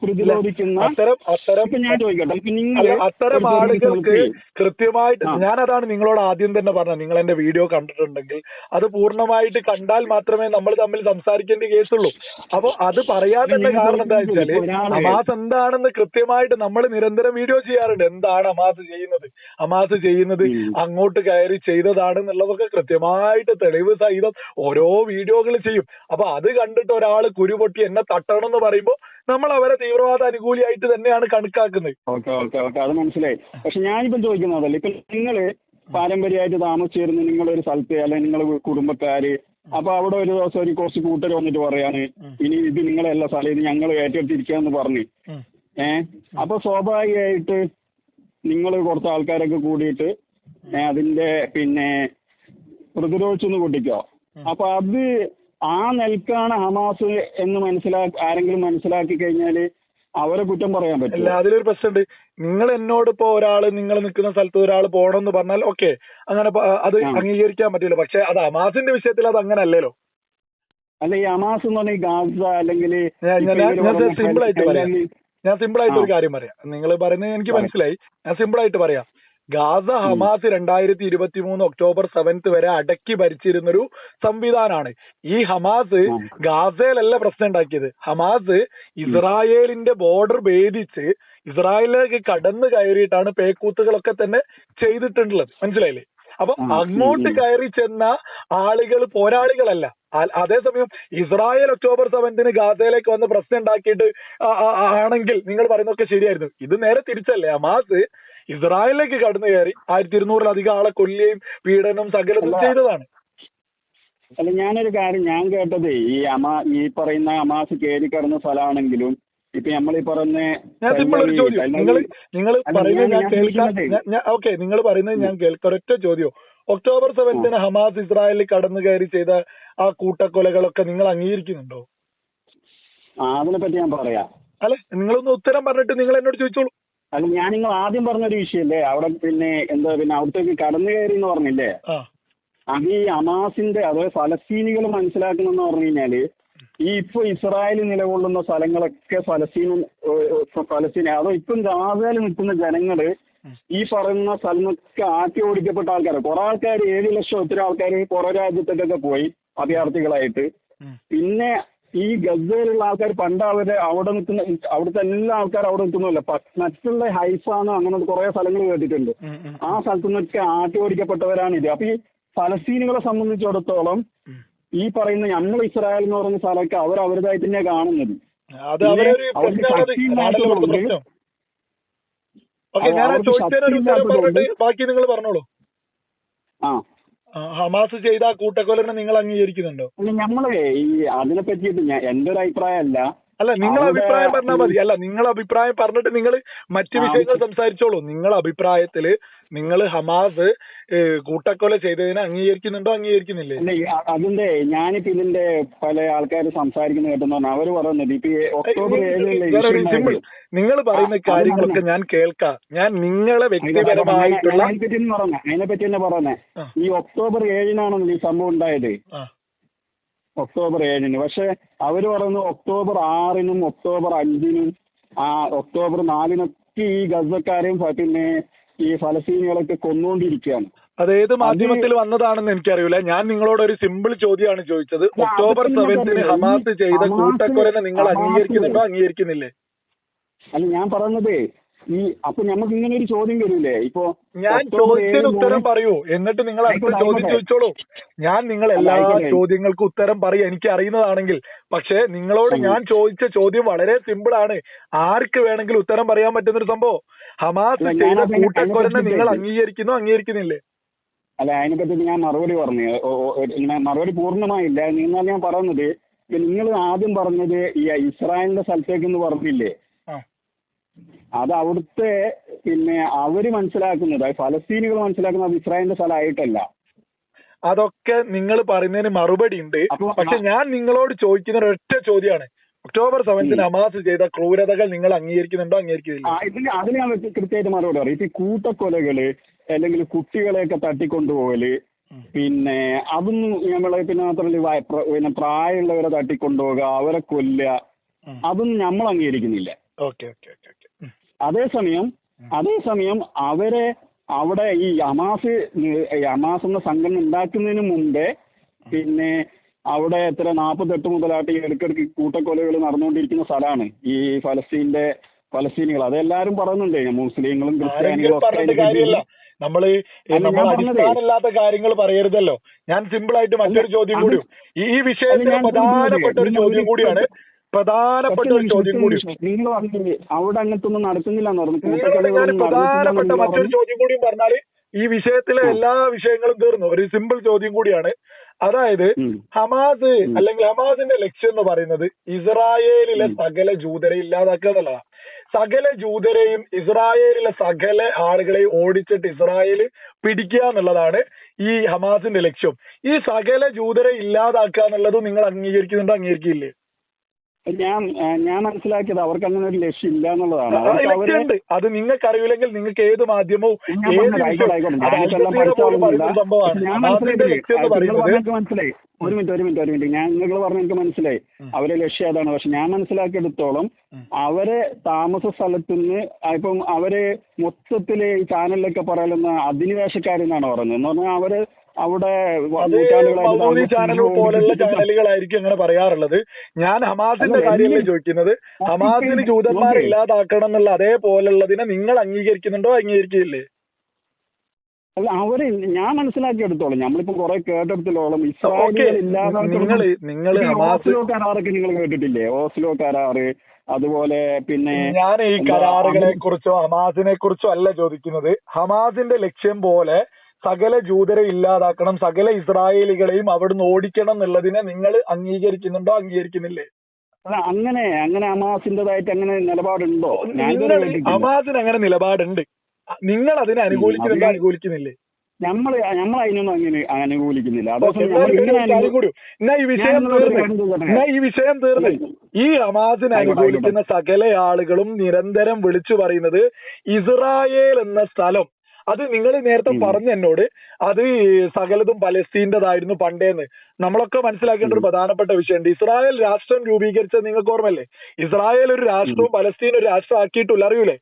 പ്രതിരോധിക്കുന്ന
അത്തരം അത്തരം
പിന്നെ ഞാൻ ചോദിക്കട്ടെ. നിങ്ങൾ
അത്തരം ആളുകൾക്ക് കൃത്യമായിട്ട് ഞാനതാണ് നിങ്ങളോട് ആദ്യം തന്നെ പറഞ്ഞത്. നിങ്ങൾ എന്റെ വീഡിയോ കണ്ടിട്ടുണ്ടെങ്കിൽ അത് പൂർണമായിട്ട് കണ്ടാൽ മാത്രമേ നമ്മൾ തമ്മിൽ സംസാരിക്കേണ്ട കേസുള്ളൂ. അപ്പൊ അത് പറയാതെ കാരണം എന്താ വെച്ചാൽ അമാസ് എന്താണെന്ന് കൃത്യമായിട്ട് നമ്മൾ നിരന്തരം വീഡിയോ ചെയ്യാറുണ്ട്. എന്താണ് അമാസ് ചെയ്യുന്നത്? അമാസ് ചെയ്യുന്നത് അങ്ങോട്ട് കയറി ചെയ്തതാണ് എന്നുള്ളതൊക്കെ കൃത്യമായിട്ട് തെളിവ് സഹിതം ഓരോ വീഡിയോകൾ ചെയ്യും. അപ്പൊ അത് കണ്ടിട്ട് ഒരാൾ കുരുപൊട്ടി എന്നെ തട്ടണം എന്ന് പറയുമ്പോൾ നമ്മൾ അവരെ തീവ്രവാദ അനുകൂലിയായിട്ട് തന്നെയാണ് കണക്കാക്കുന്നത്.
Okay okay okay. അത് മനസ്സിലായി. പക്ഷെ ഞാനിപ്പം ചോദിക്കുന്നതല്ല ഇപ്പൊ നിങ്ങൾ പാരമ്പര്യമായിട്ട് താമസിച്ചിരുന്ന നിങ്ങളൊരു സ്ഥലത്ത് അല്ലെങ്കിൽ നിങ്ങൾ കുടുംബക്കാര് അപ്പൊ അവിടെ ഒരു ദിവസം ഒരു കുറച്ച് കൂട്ടർ വന്നിട്ട് പറയാണ് ഇനി ഇത് നിങ്ങളെല്ലാ സ്ഥലം ഇത് ഞങ്ങൾ ഏറ്റെടുത്തിരിക്കാന്ന് പറഞ്ഞു. ഏ? അപ്പൊ സ്വാഭാവികമായിട്ട് നിങ്ങൾ കുറച്ച് ആൾക്കാരൊക്കെ കൂടിയിട്ട് അതിന്റെ പിന്നെ പ്രതിരോധിച്ചൊന്ന് പൊട്ടിക്കോ. അപ്പൊ അത് ആ നിൽക്കാണ് ഹമാസ് എന്ന് മനസ്സിലാക്കി ആരെങ്കിലും മനസ്സിലാക്കി കഴിഞ്ഞാൽ അവരെ കുറ്റം പറയാൻ പറ്റില്ല
അതിലൊരു പ്രശ്നമുണ്ട് നിങ്ങൾ എന്നോട് ഇപ്പോ ഒരാൾ നിങ്ങൾ നിൽക്കുന്ന സ്ഥലത്ത് ഒരാൾ പോകണമെന്ന് പറഞ്ഞാൽ ഓക്കെ. അങ്ങനെ അത്. അംഗീകരിക്കാൻ പറ്റില്ല പക്ഷെ അത് ഹമാസിന്റെ വിഷയത്തിൽ അത് അങ്ങനെ അല്ലല്ലോ
അല്ല ഈ ഹമാസ് എന്ന് പറഞ്ഞാൽ ഗാസ അല്ലെങ്കിൽ
ഞാൻ- ഞാൻ ആയിട്ട് പറയാം. ഞാൻ സിമ്പിൾ ആയിട്ട് ഒരു കാര്യം പറയാം. നിങ്ങൾ പറയുന്നത് എനിക്ക് മനസ്സിലായി. ഞാൻ സിമ്പിൾ ആയിട്ട് പറയാം. ഗാസ ഹമാസ് രണ്ടായിരത്തി ഇരുപത്തി മൂന്ന് ഒക്ടോബർ സെവൻത്ത് വരെ അടക്കി ഭരിച്ചിരുന്നൊരു സംവിധാനമാണ് ഈ ഹമാസ്. ഗാസയിലല്ല പ്രശ്നം ഉണ്ടാക്കിയത്. ഹമാസ് ഇസ്രായേലിന്റെ ബോർഡർ ഭേദിച്ച് ഇസ്രായേലിലേക്ക് കടന്നു കയറിയിട്ടാണ് പേക്കൂത്തുകളൊക്കെ തന്നെ ചെയ്തിട്ടുള്ളത്. മനസ്സിലായില്ലേ? അപ്പൊ അങ്ങോട്ട്. കയറി ചെന്ന ആളുകൾ പോരാളികളല്ല. അതേസമയം ഇസ്രായേൽ ഒക്ടോബർ സെവന്തിന് ഗാസയിലേക്ക് വന്ന് പ്രശ്നം ഉണ്ടാക്കിയിട്ട് ആണെങ്കിൽ നിങ്ങൾ പറയുന്നതൊക്കെ ശരിയായിരുന്നു. ഇത് നേരെ തിരിച്ചല്ലേ? ഹമാസ് ഇസ്രായേലിലേക്ക് കടന്നു കയറി ആയിരത്തി ഇരുന്നൂറിലധികം ആളെ കൊല്ലുകയും പീഡനം സകലതും ചെയ്തതാണ്.
അല്ല ഞാനൊരു കാര്യം ഞാൻ കേട്ടത് ഈ അമാ ഈ പറയുന്ന അമാസ് കയറി കടന്ന സ്ഥലമാണെങ്കിലും ഇപ്പൊ നമ്മൾ ഈ പറഞ്ഞ
നിങ്ങൾ നിങ്ങൾ പറയുന്നത്
ഞാൻ-
കേൾക്കാൻ ഓക്കെ നിങ്ങൾ പറയുന്നത് ഞാൻ കേൾക്കാം. ഒരൊറ്റ ചോദ്യം. ഒക്ടോബർ സെവൻത്തിന് ഹമാസ് ഇസ്രായേലിൽ കടന്നു കയറി ചെയ്ത ആ കൂട്ടക്കൊലകളൊക്കെ നിങ്ങൾ അംഗീകരിക്കുന്നുണ്ടോ?
അതിനെ പറ്റി ഞാൻ പറയാ.
അല്ലെ നിങ്ങളൊന്ന് ഉത്തരം പറഞ്ഞിട്ട് നിങ്ങൾ എന്നോട് ചോദിച്ചോളൂ.
അല്ല ഞാൻ നിങ്ങൾ ആദ്യം പറഞ്ഞൊരു വിഷയല്ലേ? അവിടെ പിന്നെ എന്താ പിന്നെ അവിടത്തേക്ക് കടന്നു കയറി എന്ന് പറഞ്ഞില്ലേ അത് ഈ അമാസിന്റെ അതായത് ഫലസ്തീനികൾ മനസ്സിലാക്കണമെന്ന് പറഞ്ഞു കഴിഞ്ഞാൽ ഈ ഇപ്പൊ ഇസ്രായേൽ നിലകൊള്ളുന്ന സ്ഥലങ്ങളൊക്കെ ഫലസ്തീനും ഫലസ്തീന അതോ ഇപ്പം ഗാസയിൽ നിൽക്കുന്ന ജനങ്ങൾ ഈ പറയുന്ന സ്ഥലങ്ങളൊക്കെ ആട്ടി ഓടിക്കപ്പെട്ട ആൾക്കാർ കുറെ ആൾക്കാർ ഏഴ് ലക്ഷം ഒത്തിരി ആൾക്കാർ പുറം രാജ്യത്തേക്കൊക്കെ പോയി അഭയാർത്ഥികളായിട്ട്. പിന്നെ ഈ ഗസയിലുള്ള ആൾക്കാർ പണ്ട് അവർ അവിടെ നിൽക്കുന്ന അവിടുത്തെ എല്ലാ ആൾക്കാരും അവിടെ നിൽക്കുന്നില്ല മറ്റുള്ള ഹൈഫാന്ന് അങ്ങനെ കുറെ സ്ഥലങ്ങൾ കേട്ടിട്ടുണ്ട്. ആ സ്ഥലത്തു നിന്നൊക്കെ ആട്ടി ഓടിക്കപ്പെട്ടവരാണ് ഇത് അപ്പൊ ഈ ഫലസ്തീനുകളെ സംബന്ധിച്ചിടത്തോളം ഈ പറയുന്ന നമ്മൾ ഇസ്രായേൽ എന്ന് പറയുന്ന സ്ഥലമൊക്കെ അവർ അവരുതായി തന്നെയാണ് കാണുന്നത്. അവർക്ക്
ബാക്കി നിങ്ങൾ പറഞ്ഞോളൂ.
ആ,
ഹമാസ് ചെയ്ത കൂട്ടക്കൊലനെ നിങ്ങൾ അംഗീകരിക്കുന്നുണ്ടോ?
ഞങ്ങളെ നമ്മളെ ഈ അതിനെ പറ്റിയിട്ട് എന്റെ ഒരു അഭിപ്രായമല്ല.
അല്ല നിങ്ങൾ അഭിപ്രായം പറഞ്ഞാൽ മതി. അല്ല നിങ്ങൾ അഭിപ്രായം പറഞ്ഞിട്ട് നിങ്ങൾ മറ്റു വിഷയങ്ങൾ സംസാരിച്ചോളൂ. നിങ്ങൾ അഭിപ്രായത്തിൽ നിങ്ങൾ ഹമാസ് കൂട്ടക്കൊല ചെയ്തതിനെ അംഗീകരിക്കുന്നുണ്ടോ അംഗീകരിക്കുന്നില്ലേ?
അല്ല അതിന്റെ ഞാനിപ്പോ ഇതിന്റെ പല ആൾക്കാർ സംസാരിക്കുന്ന കേട്ടെന്ന് പറഞ്ഞാൽ അവർ പറയുന്നത് ഇപ്പൊ ഒക്ടോബർ
സിമ്പിൾ. നിങ്ങൾ പറയുന്ന കാര്യങ്ങളൊക്കെ ഞാൻ കേൾക്കാം. ഞാൻ നിങ്ങളെ വ്യക്തിപരമായിട്ടുള്ള
അതിനെ പറ്റി തന്നെ പറഞ്ഞ തന്നെ പറഞ്ഞേ. ഈ ഒക്ടോബർ ഏഴിനാണല്ലോ ഈ സംഭവം ഉണ്ടായത്. ഒക്ടോബർ ഏഴിന്. പക്ഷെ അവർ പറയുന്നത് ഒക്ടോബർ ആറിനും ഒക്ടോബർ അഞ്ചിനും ആ ഒക്ടോബർ നാലിനൊക്കെ ഈ ഗസക്കാരെയും പിന്നെ ഈ ഫലസ്തീനികളൊക്കെ കൊന്നുകൊണ്ടിരിക്കുകയാണ്
അത് ഏത് മാധ്യമത്തിൽ വന്നതാണെന്ന് എനിക്കറിയില്ല. ഞാൻ നിങ്ങളോട് ഒരു സിമ്പിൾ ചോദ്യമാണ് ചോദിച്ചത്. ഒക്ടോബർ
സെവന്റിന്
ഹമാസ് ചെയ്ത കൂട്ടക്കൊലനെ നിങ്ങൾ അംഗീകരിക്കുന്നുണ്ടോ? അംഗീകരിക്കുന്നില്ലേ?
അല്ല ഞാൻ പറഞ്ഞത് ഈ അപ്പൊ നമുക്ക് ഇങ്ങനെ ഒരു ചോദ്യം വരൂലേ? ഇപ്പോ
ഞാൻ
ചോദ്യത്തിന്
ചോദിച്ചതിന് ഉത്തരം പറയൂ. എന്നിട്ട് നിങ്ങൾ അടുത്ത ചോദ്യം ചോദിച്ചോളൂ. ഞാൻ നിങ്ങൾ എല്ലാ ചോദ്യങ്ങൾക്കും ഉത്തരം പറയും. എനിക്ക് അറിയുന്നതാണെങ്കിൽ. പക്ഷേ നിങ്ങളോട് ഞാൻ ചോദിച്ച ചോദ്യം വളരെ സിമ്പിൾ ആണ്. ആർക്ക് വേണമെങ്കിലും ഉത്തരം പറയാൻ പറ്റുന്ന ഒരു സംഭവം? ഹമാസ് ചെയ്ത കൂട്ടക്കൊലനെ നിങ്ങൾ
അംഗീകരിക്കുന്നു
അംഗീകരിക്കുന്നോ അംഗീകരിക്കുന്നില്ലേ?
അല്ല അതിനെ പറ്റി ഞാൻ മറുപടി പറഞ്ഞു. മറുപടി പൂർണമായില്ല. എന്നാൽ ഞാൻ പറയുന്നത് നിങ്ങൾ ആദ്യം പറഞ്ഞത് ഈ ഇസ്രായേലിന്റെ സ്ഥലത്തേക്ക് എന്ന് പറഞ്ഞില്ലേ. അത് അവിടുത്തെ പിന്നെ അവർ മനസ്സിലാക്കുന്നത് ഫലസ്തീനികൾ മനസ്സിലാക്കുന്നത് അത് ഇസ്രായേലിന്റെ സ്ഥലമായിട്ടല്ല.
അതൊക്കെ നിങ്ങൾ പറയുന്നതിന് മറുപടി ഉണ്ട്. പക്ഷെ ഞാൻ നിങ്ങളോട് ചോദിക്കുന്ന ഒരൊറ്റ ചോദ്യമാണ്. ഒക്ടോബർ സെവൻത്തിന്
അമാസ്
ഹമാസ് ചെയ്ത ക്രൂരതകൾ നിങ്ങൾ അംഗീകരിക്കുന്നുണ്ടോ അംഗീകരിക്കുന്നില്ല?
ഇതിന് അതിന് ഞാൻ കൃത്യമായിട്ട് മറുപടി പറയും. ഈ കൂട്ടക്കൊലകൾ അല്ലെങ്കിൽ കുട്ടികളെയൊക്കെ
തട്ടിക്കൊണ്ടുപോകൽ
പിന്നെ അതൊന്നും നമ്മളെ പിന്നെ മാത്രമല്ല പിന്നെ പ്രായമുള്ളവരെ തട്ടിക്കൊണ്ടുപോകുക അവരെ കൊല്ലുക. അതൊന്നും നമ്മൾ അംഗീകരിക്കുന്നില്ല.
Okay okay.
അതേസമയം അതേസമയം അവരെ അവിടെ ഈ അമാസ് അമാസ് എന്ന സംഘടന ഉണ്ടാക്കുന്നതിന് മുമ്പേ പിന്നെ അവിടെ എത്ര നാൽപ്പത്തെട്ട് മുതലായിട്ട് ഈ ഇടയ്ക്കിടയ്ക്ക് കൂട്ടക്കൊലകൾ നടന്നുകൊണ്ടിരിക്കുന്ന സ്ഥലമാണ്. ഈ ഫലസ്തീന്റെ ഫലസ്തീനികൾ. അതെല്ലാരും പറയുന്നുണ്ട്. മുസ്ലിങ്ങളും ക്രിസ്ത്യാനികളും ഒക്കെ
നമ്മൾ അടിസ്ഥാനമില്ലാത്ത കാര്യങ്ങൾ പറയരുതല്ലോ. ഞാൻ സിമ്പിൾ ആയിട്ട് മറ്റൊരു ചോദ്യം കൂടി. ഈ ഈ വിഷയത്തിൽ പ്രധാനപ്പെട്ട ഒരു ചോദ്യം കൂടിയാണ് പ്രധാനപ്പെട്ട ഒരു ചോദ്യം കൂടി.
നിങ്ങൾ പറഞ്ഞില്ലേ അവിടെ അങ്ങനത്തെ ഒന്നും നടക്കുന്നില്ല
പ്രധാനപ്പെട്ട മറ്റൊരു. ചോദ്യം കൂടിയും പറഞ്ഞാൽ ഈ വിഷയത്തിലെ എല്ലാ വിഷയങ്ങളും തീർന്നു. ഒരു സിമ്പിൾ ചോദ്യം കൂടിയാണ്. അതായത്. ഹമാസ് അല്ലെങ്കിൽ ഹമാസിന്റെ ലക്ഷ്യം എന്ന് പറയുന്നത് ഇസ്രായേലിലെ. സകല ജൂതരെ ഇല്ലാതാക്കുക എന്നുള്ളതാണ്. സകല ജൂതരെയും ഇസ്രായേലിലെ സകല ആളുകളെയും ഓടിച്ചിട്ട് ഇസ്രായേൽ പിടിക്കുക എന്നുള്ളതാണ് ഈ ഹമാസിന്റെ ലക്ഷ്യം. ഈ സകല ജൂതരെ ഇല്ലാതാക്കുക എന്നുള്ളത് നിങ്ങൾ അംഗീകരിക്കുന്നുണ്ടോ അംഗീകരിക്കില്ലേ?
ഞാൻ ഞാൻ മനസ്സിലാക്കിയത് അവർക്ക് അങ്ങനെ ഒരു ലക്ഷ്യം ഇല്ല എന്നുള്ളതാണ്
അത് നിങ്ങൾക്ക് അറിയില്ലെങ്കിൽ നിങ്ങൾക്ക് ഏത് മാധ്യമവും
മനസ്സിലായി. ഒരു മിനിറ്റ് ഒരു മിനിറ്റ് ഒരു മിനിറ്റ്. ഞാൻ നിങ്ങൾ പറഞ്ഞ എനിക്ക് മനസ്സിലായി. അവരെ ലക്ഷ്യം അതാണ്. പക്ഷെ ഞാൻ മനസ്സിലാക്കിയെടുത്തോളം അവരെ താമസ സ്ഥലത്ത് നിന്ന് ഇപ്പം അവർ മൊത്തത്തിൽ ഈ ചാനലിലൊക്കെ പറയുന്ന അധിനിവേശക്കാരെന്നാണ് പറയുന്നത് എന്ന് പറഞ്ഞാൽ അവർ അവിടെ താമസിക്കുന്ന
ചാനൽ പോലുള്ള ചാനലുകളായിരിക്കും അങ്ങനെ പറയാറുള്ളത്. ഞാൻ ഹമാസിന്റെ കാര്യമല്ല ചോദിക്കുന്നത്? ഹമാസിന് ജൂതന്മാരെ. ഇല്ലാതാക്കണം എന്നുള്ള അതേപോലുള്ളതിനെ നിങ്ങൾ അംഗീകരിക്കുന്നുണ്ടോ? അംഗീകരിക്കില്ലേ
അല്ല അവർ ഞാൻ മനസ്സിലാക്കിയെടുത്തോളം. നമ്മളിപ്പോ കുറെ കേട്ടെടുത്തോളം
നിങ്ങൾ നിങ്ങൾ
നിങ്ങൾ കേട്ടിട്ടില്ലേ? ഓസ്ലോ കരാറ് അതുപോലെ പിന്നെ
ഞാൻ ഈ കരാറുകളെ കുറിച്ചോ ഹമാസിനെ കുറിച്ചോ അല്ല ചോദിക്കുന്നത്. ഹമാസിന്റെ ലക്ഷ്യം പോലെ സകല ജൂതരെ ഇല്ലാതാക്കണം സകല ഇസ്രായേലികളെയും അവിടുന്ന് ഓടിക്കണം എന്നുള്ളതിനെ നിങ്ങൾ അംഗീകരിക്കുന്നുണ്ടോ അംഗീകരിക്കുന്നില്ലേ?
അല്ല, അങ്ങനെ അങ്ങനെ അമാസിന്റേതായിട്ട് അങ്ങനെ നിലപാടുണ്ടോ?
അമാസിന് അങ്ങനെ നിലപാടുണ്ട്. നിങ്ങൾ അതിനെ അനുകൂലിക്കുന്നുണ്ടോ അനുകൂലിക്കുന്നില്ലേ?
നമ്മൾ നമ്മൾ അതിനൊന്നും അങ്ങനെ അനുകൂലിക്കുന്നില്ല.
എന്നാ
നമ്മൾ
ഈ വിഷയം തീർന്ന്. ഈ വിഷയം തീർന്ന്. ഈ ഹമാസിനെ അനുകൂലിക്കുന്ന സകല ആളുകളും നിരന്തരം വിളിച്ചു പറയുന്നത് ഇസ്രായേൽ എന്ന സ്ഥലം അത് നിങ്ങൾ നേരത്തെ പറഞ്ഞ എന്നോട് അത് സകലതും പലസ്തീന്റെതായിരുന്നു പണ്ടേന്ന്. നമ്മളൊക്കെ മനസ്സിലാക്കേണ്ട ഒരു പ്രധാനപ്പെട്ട വിഷയമുണ്ട്. ഇസ്രായേൽ രാഷ്ട്രം രൂപീകരിച്ചത് നിങ്ങൾക്ക് ഓർമ്മല്ലേ ഇസ്രായേൽ ഒരു രാഷ്ട്രവും പലസ്തീൻ ഒരു രാഷ്ട്രം ആക്കിയിട്ടില്ല അറിയൂലേ?